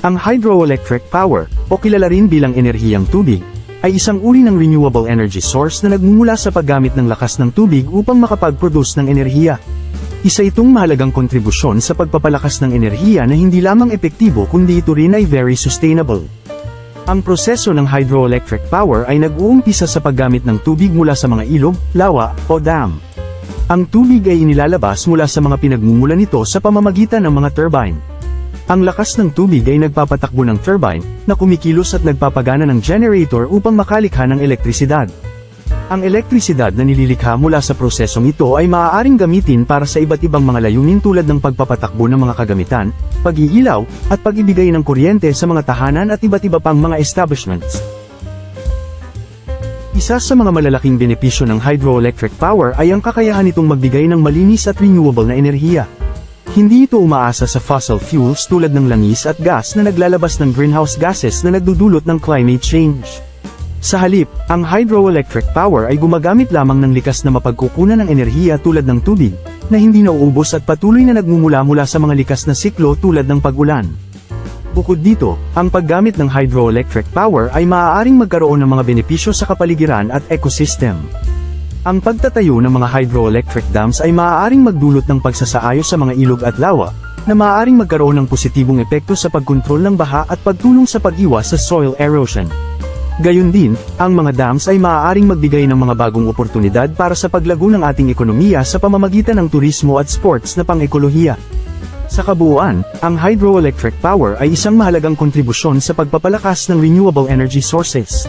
Ang hydroelectric power, o kilala rin bilang enerhiyang tubig, ay isang uri ng renewable energy source na nagmumula sa paggamit ng lakas ng tubig upang makapag-produce ng enerhiya. Isa itong mahalagang kontribusyon sa pagpapalakas ng enerhiya na hindi lamang epektibo kundi ito rin ay very sustainable. Ang proseso ng hydroelectric power ay nag-uumpisa sa paggamit ng tubig mula sa mga ilog, lawa, o dam. Ang tubig ay inilalabas mula sa mga pinagmumula nito sa pamamagitan ng mga turbine. Ang lakas ng tubig ay nagpapatakbo ng turbine, na kumikilos at nagpapagana ng generator upang makalikha ng elektrisidad. Ang elektrisidad na nililikha mula sa prosesong ito ay maaaring gamitin para sa iba't ibang mga layunin tulad ng pagpapatakbo ng mga kagamitan, pag-iilaw, at pag-ibigay ng kuryente sa mga tahanan at iba't iba pang mga establishments. Isa sa mga malalaking benepisyo ng hydroelectric power ay ang kakayahan nitong magbigay ng malinis at renewable na enerhiya. Hindi ito umaasa sa fossil fuels tulad ng langis at gas na naglalabas ng greenhouse gases na nagdudulot ng climate change. Sa halip, ang hydroelectric power ay gumagamit lamang ng likas na mapagkukunan ng enerhiya tulad ng tubig, na hindi nauubos at patuloy na nagmumula mula sa mga likas na siklo tulad ng pag-ulan. Bukod dito, ang paggamit ng hydroelectric power ay maaaring magkaroon ng mga benepisyo sa kapaligiran at ecosystem. Ang pagtatayo ng mga hydroelectric dams ay maaaring magdulot ng pagsasaayos sa mga ilog at lawa, na maaaring magkaroon ng positibong epekto sa pagkontrol ng baha at pagtulong sa pag-iwas sa soil erosion. Gayun din, ang mga dams ay maaaring magbigay ng mga bagong oportunidad para sa paglago ng ating ekonomiya sa pamamagitan ng turismo at sports na pang-ekolohiya. Sa kabuuan, ang hydroelectric power ay isang mahalagang kontribusyon sa pagpapalakas ng renewable energy sources.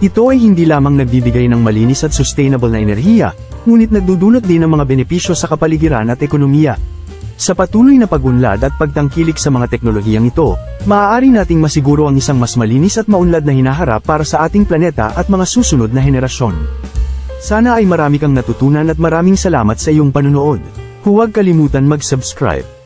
Ito ay hindi lamang nagbibigay ng malinis at sustainable na enerhiya, ngunit nagdudulot din ng mga benepisyo sa kapaligiran at ekonomiya. Sa patuloy na pagunlad at pagtangkilik sa mga teknolohiyang ito, maaari nating masiguro ang isang mas malinis at maunlad na hinaharap para sa ating planeta at mga susunod na henerasyon. Sana ay marami kang natutunan at maraming salamat sa iyong panunood. Huwag kalimutan mag-subscribe.